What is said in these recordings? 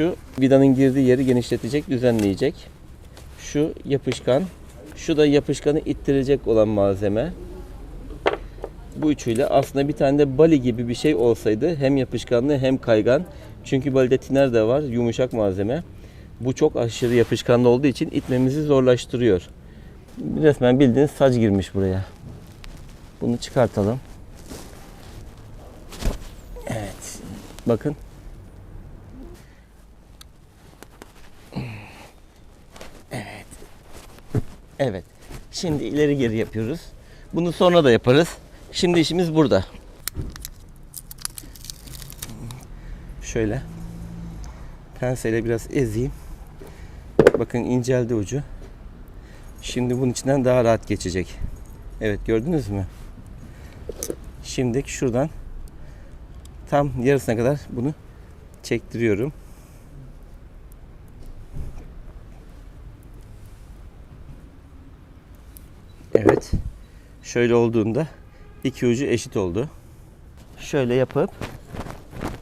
Şu vidanın girdiği yeri genişletecek, düzenleyecek. Şu yapışkan. Şu da yapışkanı ittirecek olan malzeme. Bu üçüyle aslında bir tane de bali gibi bir şey olsaydı hem yapışkanlı hem kaygan. Çünkü balide tiner de var, yumuşak malzeme. Bu çok aşırı yapışkanlı olduğu için itmemizi zorlaştırıyor. Resmen bildiğiniz saç girmiş buraya. Bunu çıkartalım. Evet. Bakın. Evet. Şimdi ileri geri yapıyoruz. Bunu sonra da yaparız. Şimdi işimiz burada. Şöyle. Pensele biraz ezeyim. Bakın inceldi ucu. Şimdi bunun içinden daha rahat geçecek. Evet gördünüz mü? Şimdi şuradan tam yarısına kadar bunu çektiriyorum. Evet. Şöyle olduğunda iki ucu eşit oldu. Şöyle yapıp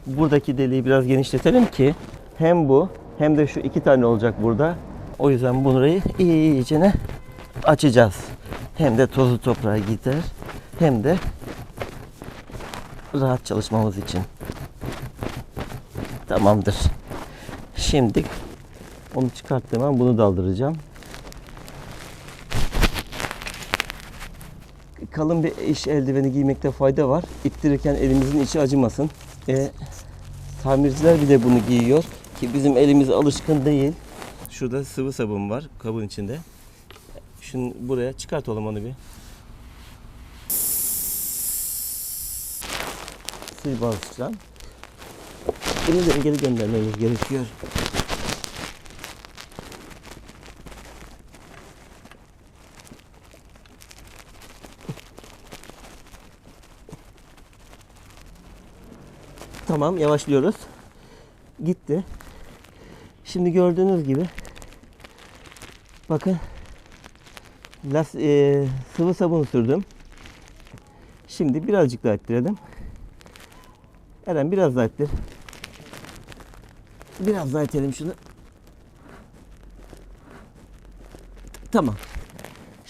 buradaki deliği biraz genişletelim ki hem bu hem de şu iki tane olacak burada. O yüzden burayı iyicene açacağız. Hem de tozu toprağa gider hem de rahat çalışmamız için. Tamamdır. Şimdi onu çıkarttığım an bunu daldıracağım. Kalın bir iş eldiveni giymekte fayda var. İttirirken elimizin içi acımasın. E, tamirciler bile bunu giyiyor ki bizim elimiz alışkın değil. Şurada sıvı sabun var kabın içinde. Şunu buraya çıkartalım onu bir. Sil. Bunu da geri göndermemiz gerekiyor. Tamam yavaşlıyoruz. Gitti. Şimdi gördüğünüz gibi bakın las, e, sıvı sabun sürdüm. Şimdi birazcık daha ettirelim. Eren biraz daha ettir. Biraz daha etelim şunu. Tamam.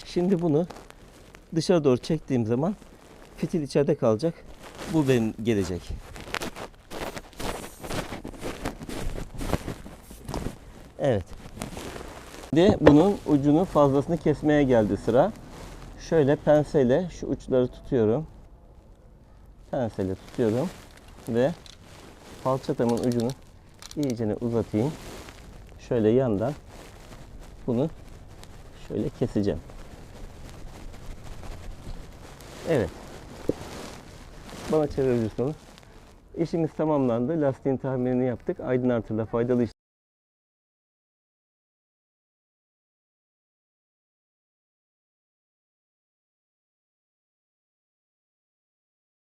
Şimdi bunu dışarı doğru çektiğim zaman fitil içeride kalacak. Bu benim gelecek. Evet. Şimdi bunun ucunu fazlasını kesmeye geldi sıra. Şöyle penseyle şu uçları tutuyorum. Penseyle tutuyorum ve falçatamın ucunu iyicene uzatayım. Şöyle yandan bunu şöyle keseceğim. Evet. Bana çevirebilirsin onu. İşimiz tamamlandı. Lastiğin tahminini yaptık. Aydın artırla faydalı iş